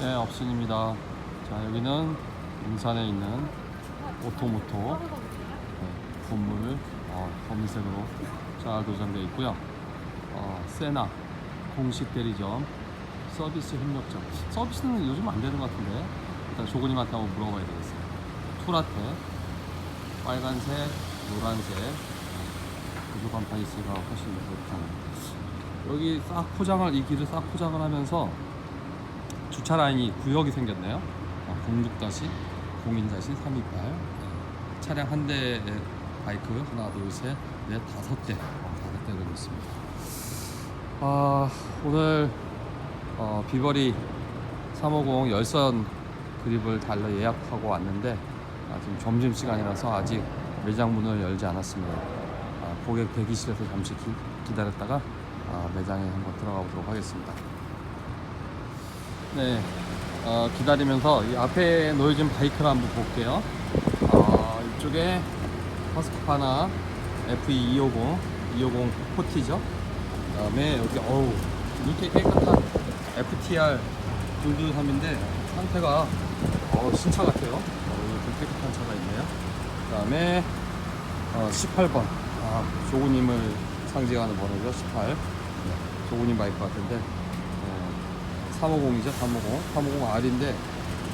네, 업신입니다. 자, 여기는 인산에 있는 오토모토 네, 건물 어, 검은색으로 잘 도장되어 있고요. 어, 세나 공식 대리점 서비스 협력점 서비스는 요즘 안 되는 것 같은데 일단 조고님한테 한번 물어봐야 되겠어요. 투라테 빨간색, 노란색 구조 간판 있으니까 훨씬 더 좋잖아요. 여기 싹 포장을 이 길을 싹 포장을 하면서 주차 라인이 구역이 생겼네요. 어, 06-0인-328 차량 한 대에 바이크 하나 둘셋넷 다섯 대 어, 다섯 대 들고 있습니다. 아 오늘 어, 비버리 350 열선 그립을 달러 예약하고 왔는데 아, 지금 점심 시간이라서 아직 매장 문을 열지 않았습니다. 아, 고객 대기실에서 잠시 기, 기다렸다가 아, 매장에 한번 들어가 보도록 하겠습니다. 네, 어, 기다리면서 이 앞에 놓여진 바이크를 한번 볼게요. 어, 이쪽에 허스키파나 FE250, 250 포티죠. 그 다음에 여기 어우 이렇게 깨끗한 FTR 223인데 상태가 어, 신차 같아요. 어, 이렇게 깨끗한 차가 있네요. 그 다음에 어, 18번 아, 조구님을 상징하는 번호죠 18 네, 조구님 바이크 같은데 어, 350이죠 350 350R인데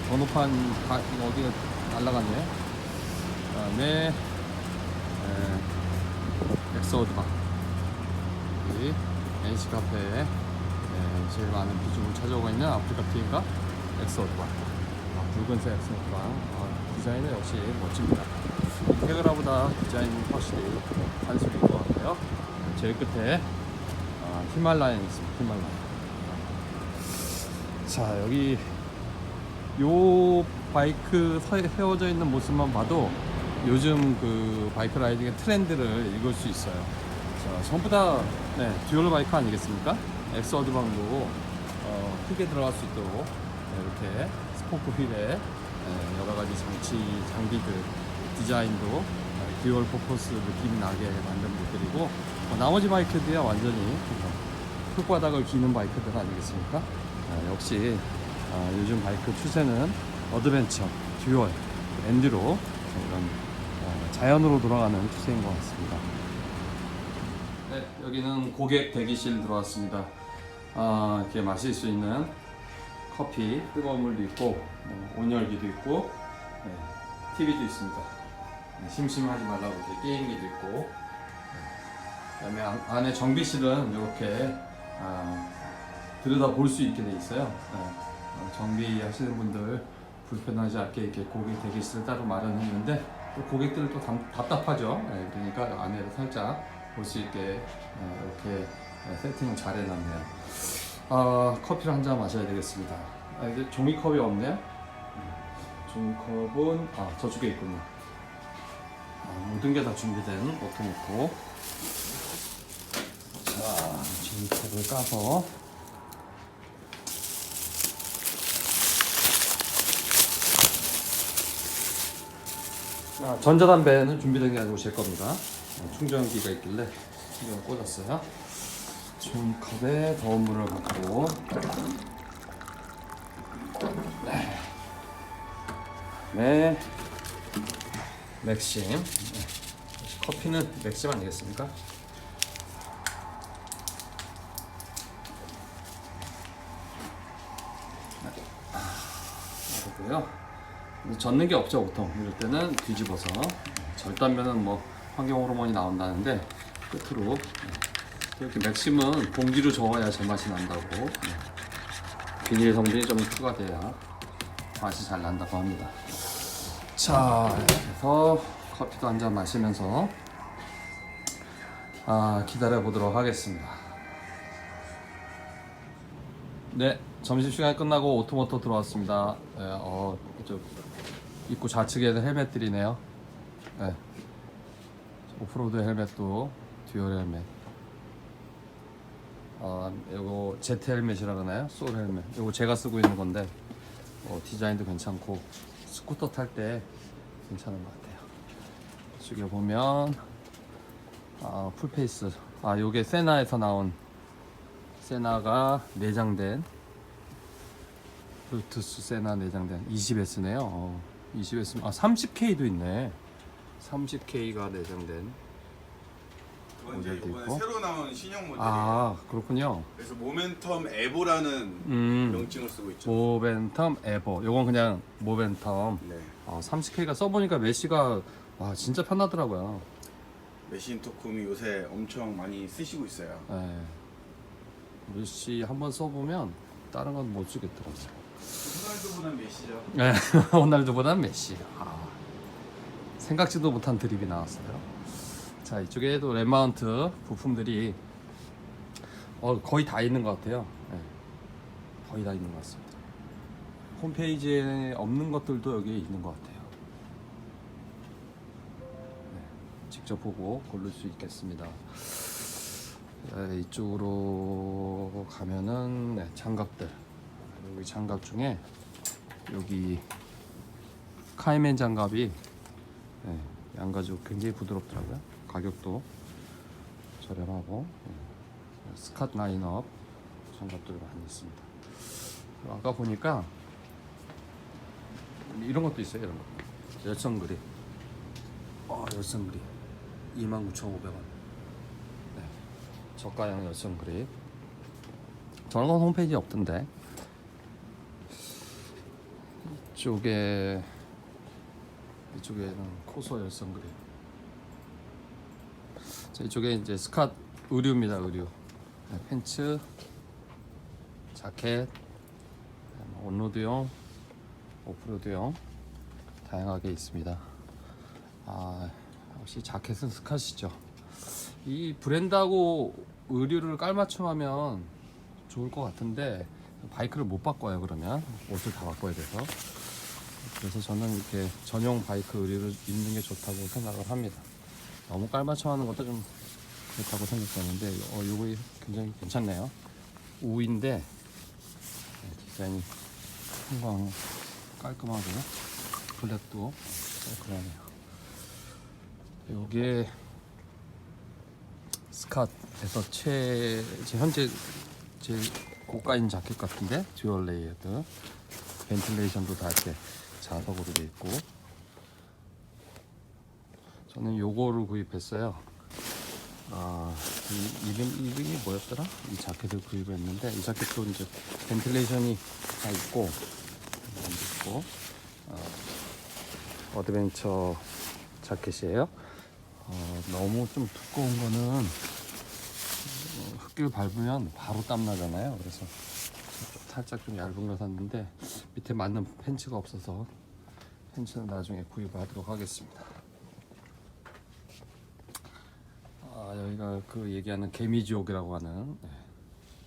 번호판 다 어디가 날라갔네요 그 다음에 엑소드바. 여기 NC 카페에 네, 제일 많은 비중을 차지하고 있는 아프리카 TV가? 엑소드바. 아, 붉은색 엑소드바. 아, 디자인은 역시 멋집니다. 테그라보다 디자인이 확실히 단순인 것 같아요. 제일 끝에 아, 히말라얀 있습니다 히말라얀 자 여기 요 바이크 서- 세워져 있는 모습만 봐도 요즘 그 바이크 라이딩의 트렌드를 읽을 수 있어요. 자, 전부 다 네, 듀얼 바이크 아니겠습니까? 엑스 어드방도 어, 크게 들어갈 수 있도록 네, 이렇게 스포크 휠에 네, 여러 가지 장치 장비들 디자인도 어, 듀얼 포커스 느낌이 나게 만든 모델이고 어, 나머지 바이크들이야 완전히 흙바닥을 기는 바이크들 아니겠습니까? 아, 역시 아, 요즘 바이크 추세는 어드벤처, 듀얼, 엔듀로 이런 어, 자연으로 돌아가는 추세인 것 같습니다. 네, 여기는 고객 대기실 들어왔습니다. 아, 이렇게 마실 수 있는 커피, 뜨거운 물도 있고 뭐, 온열기도 있고 네, TV도 있습니다. 네, 심심하지 말라고 이렇게 게임기도 있고 그다음에 안- 안에 정비실은 이렇게 아, 들여다 볼 수 있게 돼 있어요. 네. 어, 정비하시는 분들 불편하지 않게 이렇게 고객 대기실을 따로 마련했는데 또 고객들은 또 답, 답답하죠. 네, 그러니까 안에를 살짝 볼 수 있게 네, 이렇게 네, 세팅을 잘 해놨네요. 아, 커피를 한 잔 마셔야 되겠습니다. 아, 이제 종이컵이 없네요. 음, 종이컵은 아 저쪽에 있군요. 아, 모든 게 다 준비된 오토모토. 자, 종이컵을 까서 아, 전자담배는 준비된 게 아니고 제 겁니다. 어, 충전기가 있길래 충전 꽂았어요. 종이컵에 더운 물을 붓고 네. 네. 맥심 네. 커피는 맥심 아니겠습니까? 그리고요. 젓는 게 없죠 보통. 이럴 때는 뒤집어서. 절단면은 뭐 환경 호르몬이 나온다는데 끝으로 네. 이렇게 맥심은 봉지로 저어야 제맛이 난다고 네. 비닐 성분이 좀 추가돼야 맛이 잘 난다고 합니다. 자 해서 커피도 한 잔 마시면서 아 기다려 보도록 하겠습니다. 네, 점심시간 끝나고 오토모토 들어왔습니다. 네, 어, 저 입구 좌측에는 헬멧들이네요. 네. 오프로드 헬멧도 듀얼 헬멧. 어, 이거 제트 헬멧이라 그러나요? 소울 헬멧. 이거 제가 쓰고 있는 건데 어, 디자인도 괜찮고 스쿠터 탈 때 괜찮은 것 같아요. 이쪽에 보면 아, 풀페이스. 아, 요게 세나에서 나온 세나가 내장된 블루투스 세나 내장된 20S네요. 어, 20S 아 30K도 있네. 30K가 내장된. 그건 이제 모델도 이번에 있고. 새로 나온 신형 모델이에요. 아 그렇군요. 그래서 모멘텀 에보라는 음 명칭을 쓰고 있죠. 모벤텀 에버. 요건 그냥 모벤텀. 네. 어, 30K가 써보니까 메시가 와 진짜 편하더라고요. 메신 토쿰이 요새 엄청 많이 쓰시고 있어요. 예. 메시 한번 써보면 다른 건 못 쓰겠더라고요. 호날두보단 메시죠. 네, 호날두보단 메시. 아, 생각지도 못한 드립이 나왔어요. 자 이쪽에도 랩마운트 부품들이 어, 거의 다 있는 것 같아요. 네, 거의 다 있는 것 같습니다. 홈페이지에 없는 것들도 여기에 있는 것 같아요. 네, 직접 보고 고를 수 있겠습니다. 네, 이쪽으로 가면은 네, 장갑들 여기 장갑 중에 여기 카이맨 장갑이 네, 양가죽 굉장히 부드럽더라고요. 가격도 저렴하고 네, 스캇 라인업 장갑들 많이 있습니다. 아까 보니까 이런 것도 있어요. 이런 거 열선 그립. 아 열선 그립 29,500원. 네, 저가형 열선 그립. 저런 건 홈페이지에 없던데. 이쪽에 이쪽에는 코소 열선 그립. 자, 이쪽에 이제 스캇 의류입니다. 의류. 네, 팬츠, 자켓, 뭐 온로드용, 오프로드용 다양하게 있습니다. 아 역시 자켓은 스캇이죠. 이 브랜드하고 의류를 깔맞춤하면 좋을 것 같은데 바이크를 못 바꿔요 그러면 옷을 다 바꿔야 돼서 그래서 저는 이렇게 전용 바이크 의류를 입는 게 좋다고 생각을 합니다. 너무 깔맞춤하는 것도 좀 그렇다고 생각하는데 어 이거 굉장히 괜찮네요. 우인데 네, 디자인이 풍광 깔끔하고 블랙도 깔끔하네요. 요게 스캇에서 최 제 현재 제일 고가인 자켓 같은데 듀얼 레이어드 벤틸레이션도 다 이렇게 자석으로 돼 있고 저는 요거를 구입했어요. 아, 이 이름 이름이 뭐였더라? 이 자켓을 구입했는데 이 자켓도 이제 벤틸레이션이 다 있고 있고 어, 어드벤처 자켓이에요. 어, 너무 좀 두꺼운 거는 어, 흙길 밟으면 바로 땀 나잖아요. 그래서 살짝 좀 얇은 거 샀는데 밑에 맞는 팬츠가 없어서 팬츠는 나중에 구입을 하도록 하겠습니다. 아, 여기가 그 얘기하는 개미지옥이라고 하는 네,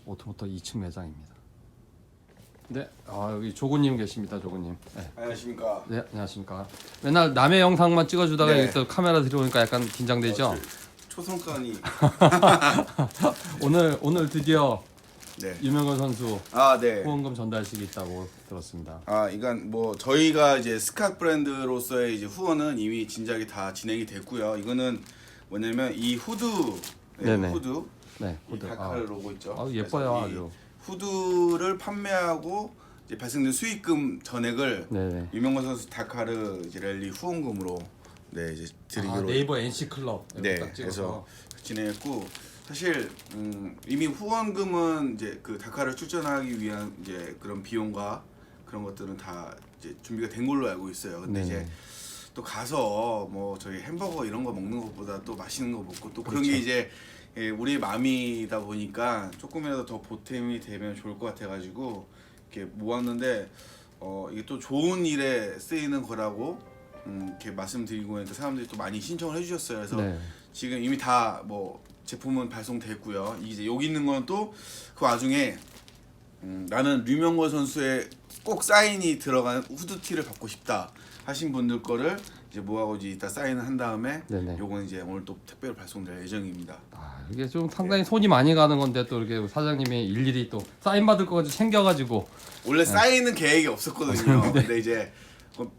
오토모터 2층 매장입니다. 네, 아, 여기 조구님 계십니다, 조구님. 네. 안녕하십니까. 네, 안녕하십니까. 맨날 남의 영상만 찍어주다가 네. 여기 또 카메라 들어오니까 약간 긴장되죠? 어, 초- 초성권이 오늘 오늘 드디어 네. 유명건 선수 아 네. 후원금 전달식이 있다고 들었습니다. 아, 이건 뭐 저희가 이제 스캇 브랜드로서의 이제 후원은 이미 진작에 다 진행이 됐고요. 이거는 뭐냐면 이 후드, 네, 네네. 후드, 네, 이 후드. 다카르 아, 로고 있죠. 아, 예뻐요, 그래서 이 아주. 후드를 판매하고 이제 발생된 수익금 전액을 네네. 유명건 선수 다카르 이제 랠리 후원금으로 네 이제 드리기로 아, 네이버 NC 클럽 네, 딱 찍어서. 그래서 진행했고 사실 음, 이미 후원금은 이제 그 다카를 출전하기 위한 이제 그런 비용과 그런 것들은 다 이제 준비가 된 걸로 알고 있어요. 근데 네네. 이제 또 가서 뭐 저희 햄버거 이런 거 먹는 것보다 또 맛있는 거 먹고 또 그런 그렇죠. 게 이제 예, 우리의 마음이다 보니까 조금이라도 더 보탬이 되면 좋을 것 같아가지고 이렇게 모았는데 어 이게 또 좋은 일에 쓰이는 거라고 음, 이렇게 말씀드리고 하니까 사람들이 또 많이 신청을 해주셨어요. 그래서 네. 지금 이미 다 뭐 제품은 발송됐고요. 이제 여기 있는 건 또 그 와중에 음, 나는 류명걸 선수의 꼭 사인이 들어간 후드티를 받고 싶다 하신 분들 거를 이제 모아고 이제 이따 사인을 한 다음에 네네. 요건 이제 오늘 또 택배로 발송될 예정입니다. 아, 이게 좀 상당히 손이 많이 가는 건데 또 이렇게 사장님이 일일이 또 사인 받을 거까지 챙겨가지고 원래 사인은 계획이 없었거든요. 네. 근데 이제 어,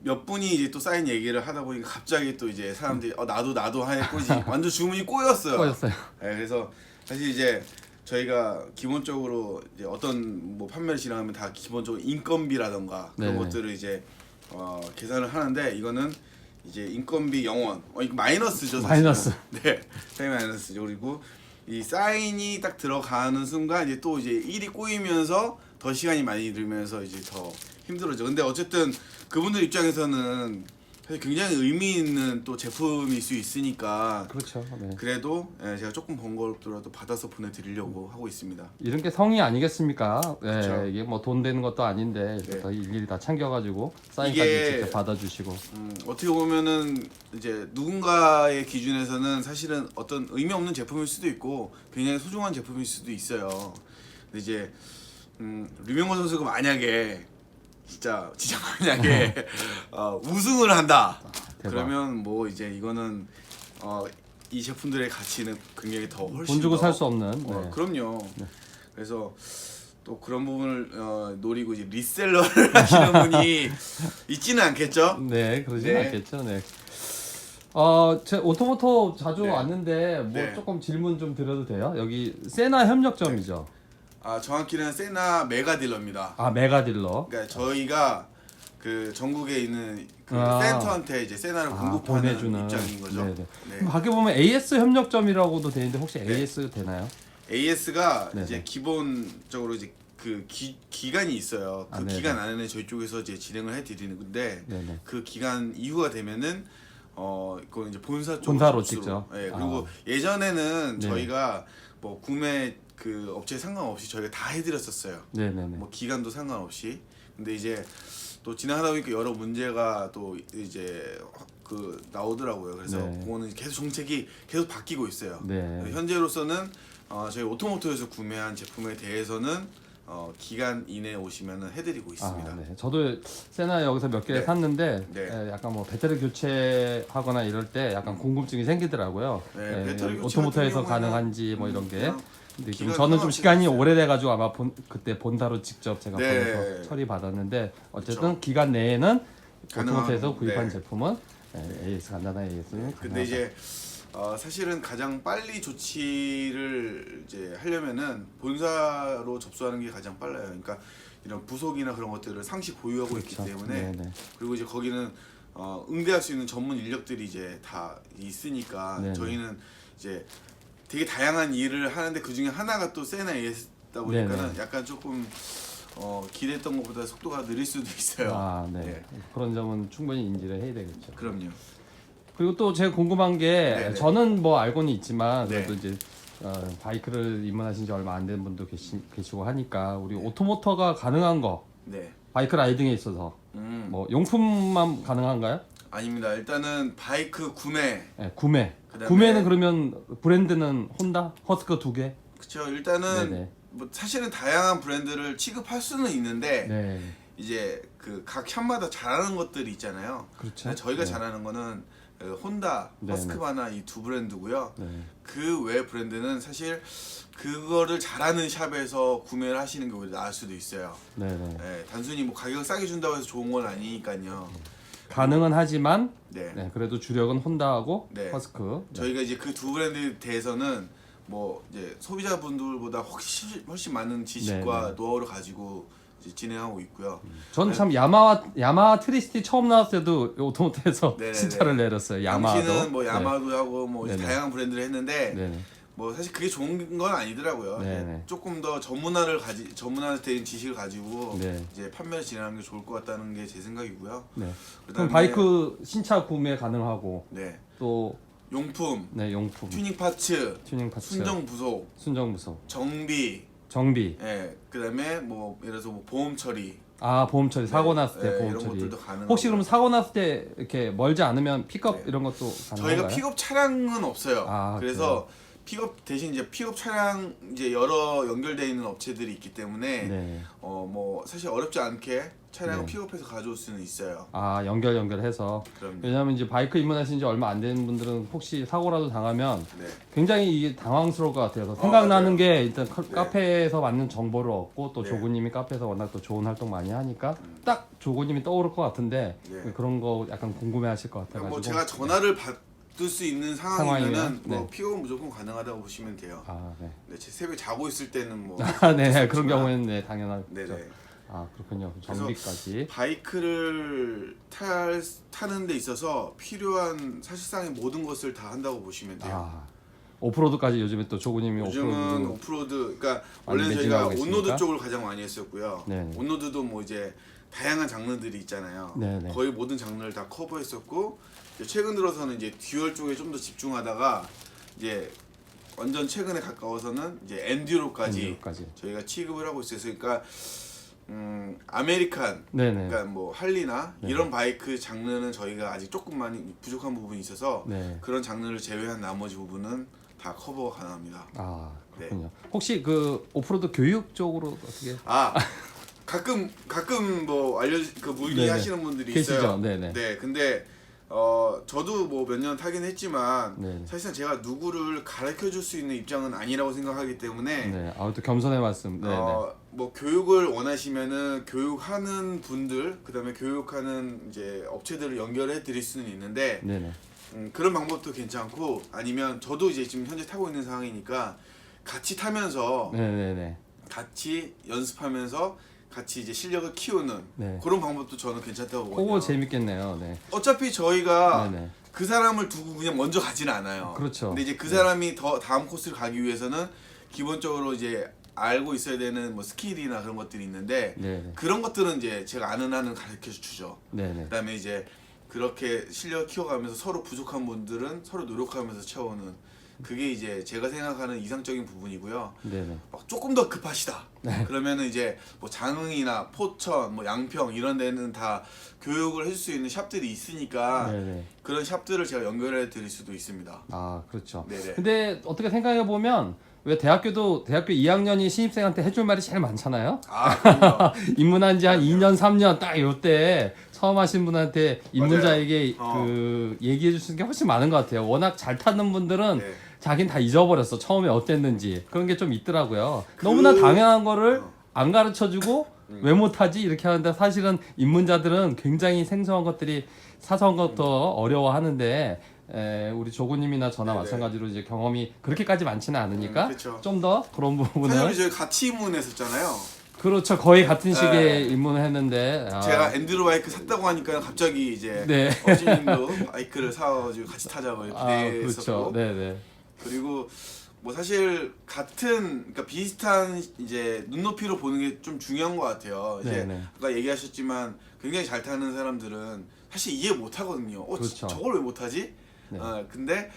몇 분이 이제 또 사인 얘기를 하다 보니까 갑자기 또 이제 사람들이 어 나도 나도 꼬지 완전 주문이 꼬였어요. 꺼였어요. 네, 그래서 사실 이제 저희가 기본적으로 이제 어떤 뭐 판매를 진행하면 다 기본적으로 인건비라던가 그런 네네. 것들을 이제 어, 계산을 하는데 이거는 이제 인건비 영원 어 이거 마이너스죠 사실은. 마이너스. 네 당연히 마이너스죠 그리고 이 사인이 딱 들어가는 순간 이제 또 이제 일이 꼬이면서 더 시간이 많이 들면서 이제 더 힘들어져 근데 어쨌든 그분들 입장에서는 사실 굉장히 의미 있는 또 제품일 수 있으니까 그렇죠. 네. 그래도 예, 제가 조금 번거롭더라도 받아서 보내드리려고 하고 있습니다. 이런 게 성의 아니겠습니까? 네, 그렇죠. 이게 뭐 돈 되는 것도 아닌데 네. 다 일일이 다 챙겨가지고 사인까지 이게- 직접 받아주시고 음, 어떻게 보면은 이제 누군가의 기준에서는 사실은 어떤 의미 없는 제품일 수도 있고 굉장히 소중한 제품일 수도 있어요. 근데 이제 음, 류명호 선수가 만약에 진짜 진짜 만약에 어, 우승을 한다. 대박. 그러면 뭐 이제 이거는 어, 이 제품들의 가치는 굉장히 더 훨씬 돈 주고 더 살 수 없는. 어, 네. 그럼요. 그래서 또 그런 부분을 어, 노리고 이제 리셀러를 하시는 분이 있지는 않겠죠? 네, 그러진 네. 않겠죠. 네. 어, 제 오토모토 자주 네. 왔는데 뭐 네. 조금 질문 좀 드려도 돼요? 여기 세나 협력점이죠. 아 정확히는 세나 메가 딜러입니다. 아 메가 딜러. 그러니까 저희가 그 전국에 있는 그 아. 센터한테 이제 세나를 아, 공급하는 보내주는. 입장인 거죠. 네네. 네. 그럼 밖에 보면 AS 협력점이라고도 되는데 혹시 AS 되나요? AS가 네네. 이제 기본적으로 이제 그 기, 기간이 있어요. 그 아, 네네. 기간 안에는 저희 쪽에서 이제 진행을 해드리는 건데 네네. 그 기간 이후가 되면은 어 그건 이제 본사 쪽으로 본사로. 직접? 예 그리고 아. 예전에는 네. 저희가 뭐 구매 그 업체 상관없이 저희가 다 해드렸었어요. 네네네. 뭐 기간도 상관없이. 근데 이제 또 진행하다 보니까 여러 문제가 또 이제 그 나오더라고요. 그래서 네. 그거는 계속 정책이 계속 바뀌고 있어요. 네. 현재로서는 어, 저희 오토모토에서 구매한 제품에 대해서는 어, 기간 이내에 오시면 해드리고 있습니다. 아, 네. 저도 세나 여기서 몇 개 네. 샀는데 네. 에, 약간 뭐 배터리 교체하거나 이럴 때 약간 궁금증이 생기더라고요. 네, 에, 배터리 교체 오토모토에서 같은 경우에는 가능한지 뭐 이런 게. 그냥 근데 기간 저는 좀 시간이. 오래돼가지고 아마 본, 그때 본사로 직접 제가 네. 보내서 처리 받았는데 어쨌든 그렇죠. 기간 내에는 가능한- 오토모토에서 구입한 네. 제품은 에, AS 간단한 AS는 근데 이제 어, 사실은 가장 빨리 조치를 이제 하려면은 본사로 접수하는 게 가장 빨라요. 그러니까 이런 부속이나 그런 것들을 상시 보유하고 있기 때문에 네네. 그리고 이제 거기는 어, 응대할 수 있는 전문 인력들이 이제 다 있으니까 네네. 저희는 이제 되게 다양한 일을 하는데 그 중에 하나가 또 세나 AS다 보니까는 네네. 약간 조금 어, 기대했던 것보다 속도가 느릴 수도 있어요. 아, 네. 네. 그런 점은 충분히 인지를 해야 되겠죠. 그럼요. 그리고 또 제가 궁금한 게 네네. 저는 뭐 알고는 있지만 네. 그래도 이제 어, 바이크를 입문하신 지 얼마 안 된 분도 계시, 계시고 하니까 우리 오토모터가 가능한 거 네. 바이크 라이딩에 있어서 음. 뭐 용품만 가능한가요? 아닙니다. 일단은 바이크 구매 네, 구매. 그다음에- 구매는 그러면 브랜드는 혼다, 허스커 두 개. 그쵸 일단은 네네. 뭐 사실은 다양한 브랜드를 취급할 수는 있는데 네, 이제 그각 현마다 잘하는 것들이 있잖아요. 그렇죠. 근데 저희가 네. 잘하는 거는 어, 혼다, 네네. 허스크바나 이 두 브랜드고요. 네. 그 외 브랜드는 사실 그거를 잘하는 샵에서 구매를 하시는 게 오히려 나을 수도 있어요. 네, 네. 네, 단순히 뭐 가격 싸게 준다고 해서 좋은 건 아니니까요. 가능은 하지만 네. 네, 그래도 주력은 혼다하고 네. 허스크. 네. 저희가 이제 그 두 브랜드에 대해서는 뭐 이제 소비자분들보다 훨씬 훨씬 많은 지식과 네, 노하우를 가지고 이제 진행하고 있고요. 저는 참 야마하 야마하 트리스티 처음 나왔을 때도 오토모토에서 네 네 네. 신차를 내렸어요. 당시는 뭐 야마도 하고 뭐 이제 네 네. 다양한 브랜드를 했는데 네. 네. 뭐 사실 그게 좋은 건 아니더라고요. 네네. 조금 더 전문화를 가지 전문화된 지식을 가지고 네. 이제 판매를 진행하는 게 좋을 것 같다는 게 제 생각이고요. 네. 그다음에 그럼 바이크 신차 구매 가능하고 네 또 용품, 네, 용품, 튜닝 파츠, 튜닝 파츠, 순정 부속, 순정 부속, 정비, 정비. 예 그다음에 뭐 예를 들어서 뭐 보험 처리 아 보험 처리 사고 났을 때 네, 보험 이런 처리. 것들도 가능하고 혹시 그럼 사고 났을 때 이렇게 멀지 않으면 픽업 네. 이런 것도 가능한가요? 저희가 픽업 차량은 없어요. 아, 그래서 픽업 대신 이제 픽업 차량 이제 여러 연결돼 있는 업체들이 있기 때문에 네. 어 뭐 사실 어렵지 않게 차량을 네. 픽업해서 가져올 수는 있어요. 아 연결 연결해서 그럼요. 왜냐하면 이제 바이크 입문하신 지 얼마 안된 분들은 혹시 사고라도 당하면 네. 굉장히 이게 당황스러울 것 같아요. 그래서 어, 생각나는 맞아요. 게 일단 카- 네. 카페에서 맞는 정보를 얻고 또 네. 조구님이 카페에서 워낙 또 좋은 활동 많이 하니까 딱 조구님이 떠오를 것 같은데 네. 그런 거 약간 궁금해하실 것 그러니까 같아가지고. 뭐 제가 전화를 받 뜰 수 있는 상황이면은 상황이면, 뭐 네. 픽업은 무조건 가능하다고 보시면 돼요. 아, 네. 네, 제 새벽 자고 있을 때는 뭐 아, 네. 그런 경우에는 네, 당연하죠. 네네. 아, 그렇군요. 정비까지. 바이크를 탈 타는 데 있어서 필요한 사실상의 모든 것을 다 한다고 보시면 돼요. 아. 오프로드까지 요즘에 또 조구님이 요즘은 오프로드 오프로드, 그러니까 많이 원래 는 매진하고 저희가? 온로드 쪽을 가장 많이 했었고요. 네네. 온로드도 뭐 이제 다양한 장르들이 있잖아요. 네네. 거의 모든 장르를 다 커버했었고 이제 최근 들어서는 이제 듀얼 쪽에 좀 더 집중하다가 이제 완전 최근에 가까워서는 이제 엔듀로까지 엔듀로까지. 저희가 취급을 하고 있어요. 그러니까 음, 아메리칸 네네. 그러니까 뭐 할리나 네. 이런 바이크 장르는 저희가 아직 조금 많이 부족한 부분이 있어서 네. 그런 장르를 제외한 나머지 부분은 다 커버가 가능합니다. 아, 네. 그렇군요. 혹시 그 오프로드 교육 쪽으로 어떻게 아 가끔 가끔 뭐 알려 그 네네. 문의하시는 분들이 계시죠? 있어요. 네네. 네, 근데 어 저도 뭐 몇 년 타긴 했지만 네네. 사실상 제가 누구를 가르쳐 줄 수 있는 입장은 아니라고 생각하기 때문에 네. 아, 또 겸손의 말씀. 네, 네. 어, 뭐 교육을 원하시면은 교육하는 분들 그다음에 교육하는 이제 업체들을 연결해 드릴 수는 있는데 네, 네. 음, 그런 방법도 괜찮고 아니면 저도 이제 지금 현재 타고 있는 상황이니까 같이 타면서 네, 네, 네. 같이 연습하면서 같이 이제 실력을 키우는 네. 그런 방법도 저는 괜찮다고 보거든요. 그거 재밌겠네요. 네. 어차피 저희가 네, 네. 그 사람을 두고 그냥 먼저 가지는 않아요. 그렇죠. 근데 이제 그 사람이 더 다음 코스를 가기 위해서는 기본적으로 이제 알고 있어야 되는 뭐 스킬이나 그런 것들이 있는데 네, 네. 그런 것들은 이제 제가 아는 한은 가르쳐 주죠. 네, 네. 그다음에 이제 그렇게 실력 키워가면서 서로 부족한 분들은 서로 노력하면서 채우는 그게 이제 제가 생각하는 이상적인 부분이고요. 네, 네. 막 조금 더 급하시다. 그러면은 이제 뭐 장흥이나 포천, 뭐 양평 이런 데는 다 교육을 해줄 수 있는 샵들이 있으니까 네, 네. 그런 샵들을 제가 연결해 드릴 수도 있습니다. 아, 그렇죠. 네네. 근데 어떻게 생각해 보면 왜 대학교도 대학교 2학년이 신입생한테 해줄 말이 제일 많잖아요. 아, 그럼요. 입문한 지 한 2년, 3년 딱 요때 처음 하신 분한테 입문자에게 어. 그 얘기해 있는 게 훨씬 많은 것 같아요. 워낙 잘 타는 분들은 네. 자긴 다 잊어버렸어. 처음에 어땠는지. 그런 게 좀 있더라고요. 그- 너무나 당연한 거를 어. 안 가르쳐 주고 왜 못하지? 이렇게 하는데 사실은 입문자들은 굉장히 생소한 것들이 사소한 것도 어려워하는데 에, 우리 조구님이나 저나 네네. 마찬가지로 이제 경험이 그렇게까지 많지는 않으니까 음, 그쵸. 좀 더 그런 부분을 저희 같이 입문했었잖아요. 그렇죠 거의 같은 시기에 네. 입문을 했는데 아, 제가 엔드로 바이크 샀다고 하니까 갑자기 이제 네. 어머님도 바이크를 사가지고 같이 타자고 아 그렇죠 네네 그리고 뭐 사실 같은 그러니까 비슷한 이제 눈높이로 보는 게 좀 중요한 것 같아요. 이제 네네. 아까 얘기하셨지만 굉장히 잘 타는 사람들은 사실 이해 못 하거든요. 어, 지- 그렇죠. 저걸 왜 못 하지? 네. 어, 근데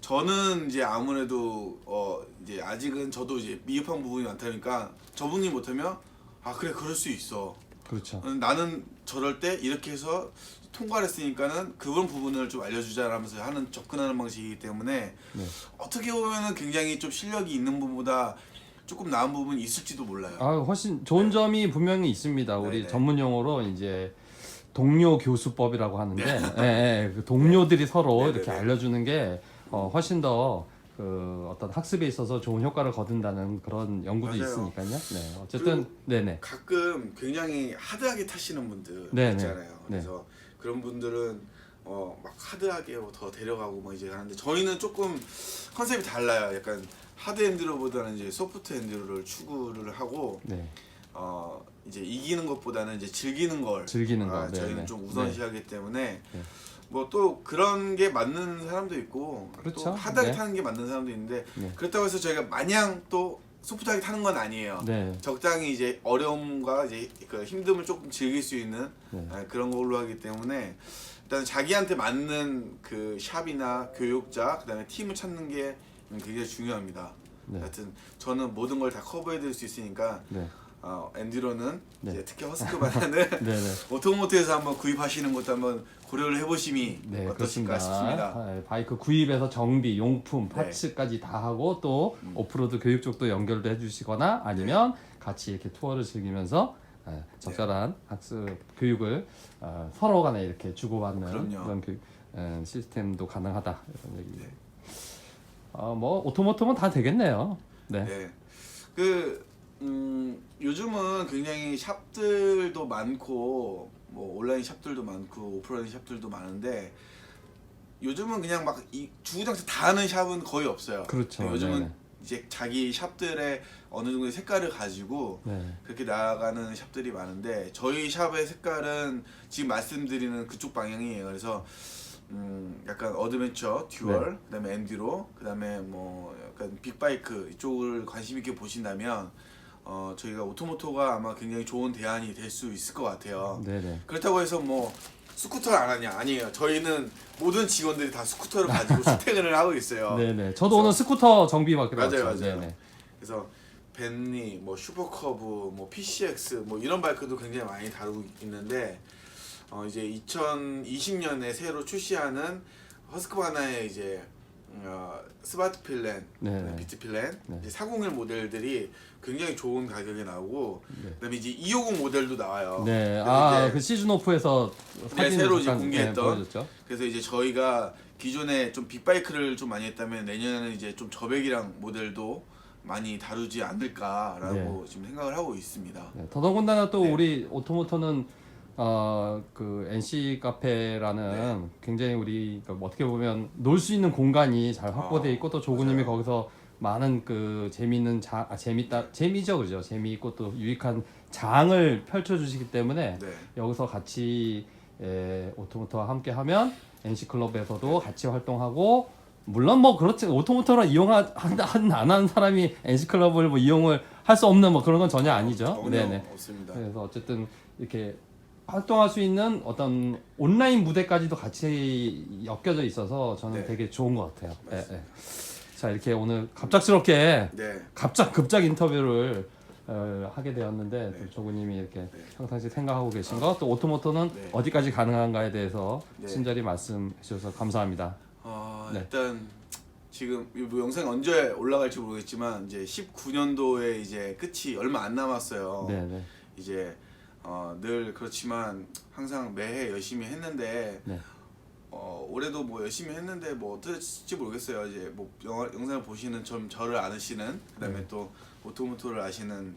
저는 이제 아무래도 어 이제 아직은 저도 이제 미흡한 부분이 많다니까 저분이 못하면 아 그래 그럴 수 있어. 그렇죠 음, 나는 저럴 때 이렇게 해서 통과를 했으니까는 그런 부분을 좀 알려주자라면서 하는 접근하는 방식이기 때문에 네. 어떻게 보면은 굉장히 좀 실력이 있는 분보다 조금 나은 부분이 있을지도 몰라요. 아 훨씬 좋은 점이 분명히 있습니다 우리 네네. 전문 용어로 이제 동료 교수법이라고 하는데 예, 예, 그 동료들이 서로 네네네. 이렇게 알려주는 게 어, 훨씬 더 그 어떤 학습에 있어서 좋은 효과를 거둔다는 그런 연구도 맞아요. 있으니까요. 네, 어쨌든 네네. 가끔 굉장히 하드하게 타시는 분들 네네. 있잖아요. 네. 그래서 그런 분들은 어 막 하드하게 뭐 더 데려가고 뭐 이제 하는데 저희는 조금 컨셉이 달라요. 약간 하드 엔드로보다는 이제 소프트 엔드로를 추구를 하고 네, 어 이제 이기는 것보다는 이제 즐기는 걸 즐기는 거. 아, 네, 저희는 네. 좀 우선시하기 때문에 네. 뭐 또 그런 게 맞는 사람도 있고 그렇죠. 또 하드하게 네. 타는 게 맞는 사람도 있는데 네. 그렇다고 해서 저희가 마냥 또 소프트하게 타는 건 아니에요. 네, 적당히 이제 어려움과 이제 그 힘듦을 조금 즐길 수 있는 네. 아, 그런 걸로 하기 때문에 일단 자기한테 맞는 그 샵이나 교육자 그다음에 팀을 찾는 게 굉장히 중요합니다. 네. 하여튼 저는 모든 걸 다 커버해 드릴 수 있으니까 네, 어, 엔디로는 네. 이제 특히 허스크 바나는 네, 네. 오토모트에서 한번 구입하시는 것도 한번 고려를 해보심이 네, 어떠실까 그렇습니다. 싶습니다. 아, 바이크 구입에서 정비, 용품, 네. 파츠까지 다 하고 또 음. 오프로드 교육 쪽도 연결도 해주시거나 아니면 같이 이렇게 투어를 즐기면서 아, 적절한 네. 학습 교육을 어, 서로 간에 이렇게 주고받는 그럼요. 그런 교육 어, 시스템도 가능하다 이런 얘기. 네. 어, 뭐 오토모티브는 다 되겠네요. 네. 네. 그 음, 요즘은 굉장히 샵들도 많고 뭐 온라인 샵들도 많고 오프라인 샵들도 많은데 요즘은 그냥 막 이 주구장창 다 하는 샵은 거의 없어요. 그렇죠. 요즘은 네네. 이제 자기 샵들의 어느 정도의 색깔을 가지고 네. 그렇게 나아가는 샵들이 많은데 저희 샵의 색깔은 지금 말씀드리는 그쪽 방향이에요. 그래서 음 약간 어드벤처, 듀얼, 네. 그다음에 엔듀로, 그다음에 뭐 약간 빅바이크 이쪽을 관심 있게 보신다면 어 저희가 오토모토가 아마 굉장히 좋은 대안이 될 수 있을 것 같아요. 네네. 그렇다고 해서 뭐 스쿠터를 안 하냐? 아니에요. 저희는 모든 직원들이 다 스쿠터를 가지고 출퇴근을 하고 있어요. 네네. 저도 오늘 스쿠터 정비 받기로 맞아요, 왔죠. 맞아요. 네네. 그래서 벤리, 뭐 슈퍼커브, 뭐 PCX 뭐 이런 바이크도 굉장히 많이 다루고 있는데 어 이제 2020년에 새로 출시하는 허스크바나의 이제 어, 스마트 필렌, 네네. 비트 필렌, 네. 이제 401 모델들이 굉장히 좋은 가격에 나오고 네. 그다음에 이제 250 모델도 나와요. 네. 아, 그 시즌 오프에서 사진을 새로 이제 잠깐, 공개했던 네, 보여줬죠. 그래서 이제 저희가 기존에 좀 빅바이크를 좀 많이 했다면 내년에는 이제 좀 저배기량 모델도 많이 다루지 않을까라고 지금 생각을 하고 있습니다. 네, 더더군다나 또 네. 우리 오토모토는 어, 그 NC 카페라는 네. 굉장히 우리 그 어떻게 보면 놀 수 있는 공간이 잘 확보돼 아, 있고 또 조구님이. 거기서 많은 그 재미있는 자, 아, 재밌다 재미죠 그죠 재미있고 또 유익한 장을 펼쳐주시기 때문에 네. 여기서 같이 에, 오토모토와 함께 하면 NC 클럽에서도 같이 활동하고 물론 뭐 그렇지 오토모토를 이용한 안 하는 사람이 NC 클럽을 뭐 이용을 할 수 없는 뭐 그런 건 전혀 아니죠. 전혀 네네. 없습니다. 그래서 어쨌든 이렇게 활동할 수 있는 어떤 온라인 무대까지도 같이 엮여져 있어서 저는 네. 되게 좋은 것 같아요. 예, 맞습니다. 예. 자 이렇게 오늘 갑작스럽게 네. 갑작 급작 인터뷰를 어, 하게 되었는데 네. 또 조구님이 이렇게 네. 평상시 생각하고 계신 거 또 오토모토는 네. 어디까지 가능한가에 대해서 네. 친절히 말씀해 주셔서 감사합니다. 어, 네. 일단 지금 이뭐 영상 언제 올라갈지 모르겠지만 이제 19년도에 이제 끝이 얼마 안 남았어요. 네네. 이제 어, 늘 그렇지만 항상 매해 열심히 했는데 네. 어, 올해도 뭐 열심히 했는데 뭐 어떨지 모르겠어요. 이제 뭐 영화, 영상을 보시는 좀 저를 아시는 그다음에 네. 또 오토모토를 아시는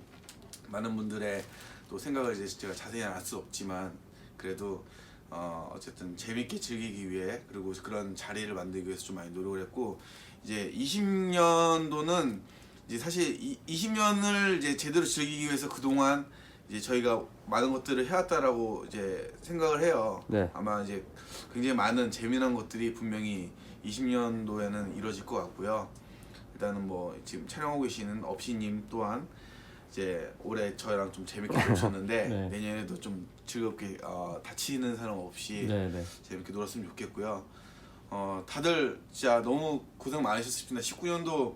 많은 분들의 또 생각을 이제 제가 자세히 알 수 없지만 그래도 어, 어쨌든 재밌게 즐기기 위해 그리고 그런 자리를 만들기 위해서 좀 많이 노력을 했고 이제 20년도는 이제 사실 이, 20년을 이제 제대로 즐기기 위해서 그동안 이제 저희가 많은 것들을 해왔다라고 이제 생각을 해요. 네. 아마 이제 굉장히 많은 재미난 것들이 분명히 20년도에는 이루어질 것 같고요. 일단은 뭐 지금 촬영하고 계시는 업시님 또한 이제 올해 저희랑 좀 재밌게 놀셨는데 네. 내년에도 좀 즐겁게 어, 다치는 사람 없이 네 네. 재밌게 놀았으면 좋겠고요. 어, 다들 진짜 너무 고생 많으셨습니다. 19년도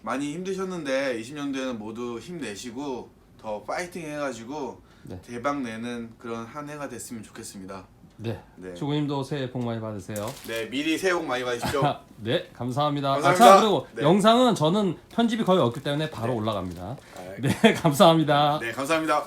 많이 힘드셨는데 20년도에는 모두 힘내시고 더 파이팅 해가지고 네. 대박 내는 그런 한 해가 됐으면 좋겠습니다. 네. 네. 조구님도 새해 복 많이 받으세요. 네, 미리 새해 복 많이 받으십시오. 네, 감사합니다. 감사합니다. 아, 자, 그리고 네. 영상은 저는 편집이 거의 없기 때문에 바로 올라갑니다. 아, 네, 감사합니다. 네, 감사합니다.